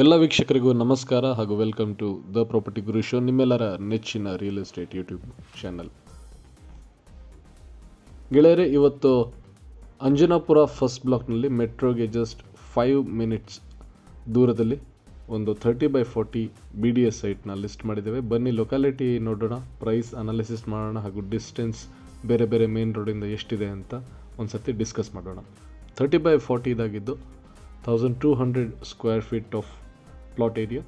ಎಲ್ಲ ವೀಕ್ಷಕರಿಗೂ ನಮಸ್ಕಾರ ಹಾಗೂ welcome to the property guru show ನಿಮ್ಮೆಲ್ಲರ ನೆಚ್ಚಿನ ರಿಯಲ್ ಎಸ್ಟೇಟ್ ಯೂಟ್ಯೂಬ್ ಚಾನಲ್ ಗೆಳೆಯರೆ, ಇವತ್ತು ಅಂಜನಾಪುರ ಫಸ್ಟ್ ಬ್ಲಾಕ್ನಲ್ಲಿ ಮೆಟ್ರೋಗೆ ಜಸ್ಟ್ ಫೈವ್ ಮಿನಿಟ್ಸ್ ದೂರದಲ್ಲಿ ಒಂದು thirty by forty B D S ಸೈಟ್ನ list ಮಾಡಿದ್ದೇವೆ. ಬನ್ನಿ ಲೊಕಾಲಿಟಿ ನೋಡೋಣ ಪ್ರೈಸ್ ಅನಾಲಿಸಿಸ್ ಮಾಡೋಣ ಹಾಗೂ ಡಿಸ್ಟೆನ್ಸ್ ಬೇರೆ ಬೇರೆ ಮೇನ್ ರೋಡಿಂದ ಎಷ್ಟಿದೆ ಅಂತ ಒಂದು ಸರ್ತಿ ಡಿಸ್ಕಸ್ ಮಾಡೋಣ. ಥರ್ಟಿ ಬೈ ಫೋರ್ಟಿ ಇದಾಗಿದ್ದು thousand two hundred square feet of plot area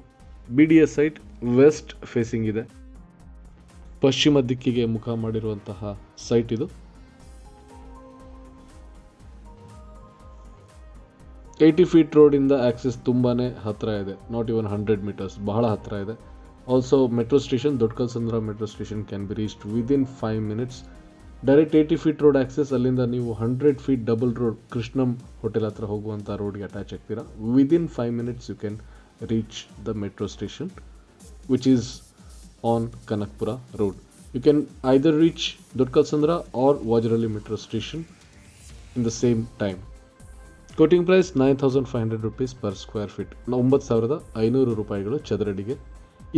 B D S site west facing ಇದೆ. ಪಶ್ಚಿಮ ದಿಕ್ಕಿಗೆ ಮುಖ ಮಾಡಿರುವಂತಹ ಸೈಟ್ ಇದು. ಏಯ್ಟಿ ಫೀಟ್ ರೋಡಿಂದ ಆಕ್ಸೆಸ್ ತುಂಬಾ ಹತ್ತಿರ ಇದೆ. ನಾಟ್ ಇವನ್ ಹಂಡ್ರೆಡ್ ಮೀಟರ್ಸ್ ಬಹಳ ಹತ್ತಿರ ಇದೆ. Also metro station Doddakalsandra metro station can be reached within five minutes direct eighty feet road access ಅಲ್ಲಿಂದ ನೀವು hundred feet double road Krishnam hotel ಹತ್ರ ಹೋಗುವಂಥ ರೋಡ್ಗೆ ಅಟ್ಯಾಚ್ ಆಗ್ತೀರಾ. Within five minutes you can reach the metro station which is on Kanakpura road you can either reach Doddakalsandra or Vajrali metro station in the same time quoting price nine thousand five hundred rupees per square feet ಒಂಬತ್ತು ಸಾವಿರದ ಐನೂರು ರೂಪಾಯಿಗಳು ಚದರಡಿಗೆ.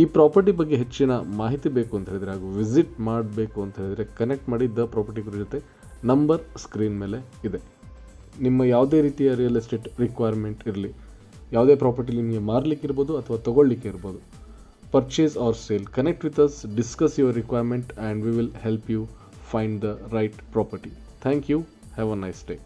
ಈ property ಬಗ್ಗೆ ಹೆಚ್ಚಿನ ಮಾಹಿತಿ ಬೇಕು ಅಂತ ಹೇಳಿದರೆ, ಹಾಗೂ ವಿಸಿಟ್ ಮಾಡಬೇಕು ಅಂತ ಹೇಳಿದರೆ ಕನೆಕ್ಟ್ ಮಾಡಿ ದ ಪ್ರಾಪರ್ಟಿ ಜೊತೆ ನಂಬರ್ ಸ್ಕ್ರೀನ್ ಮೇಲೆ ಇದೆ. ನಿಮ್ಮ ಯಾವುದೇ ರೀತಿಯ ರಿಯಲ್ ಎಸ್ಟೇಟ್ ರಿಕ್ವೈರ್ಮೆಂಟ್ ಇರಲಿ ಯಾವುದೇ ಪ್ರಾಪರ್ಟಿ ನಿಮಗೆ ಮಾರಲಿಕ್ಕೆ ಇರ್ಬೋದು ಅಥವಾ ತೊಗೊಳ್ಲಿಕ್ಕೆ ಇರ್ಬೋದು. Purchase or sale connect with us discuss your requirement and we will help you find the right property thank you have a nice day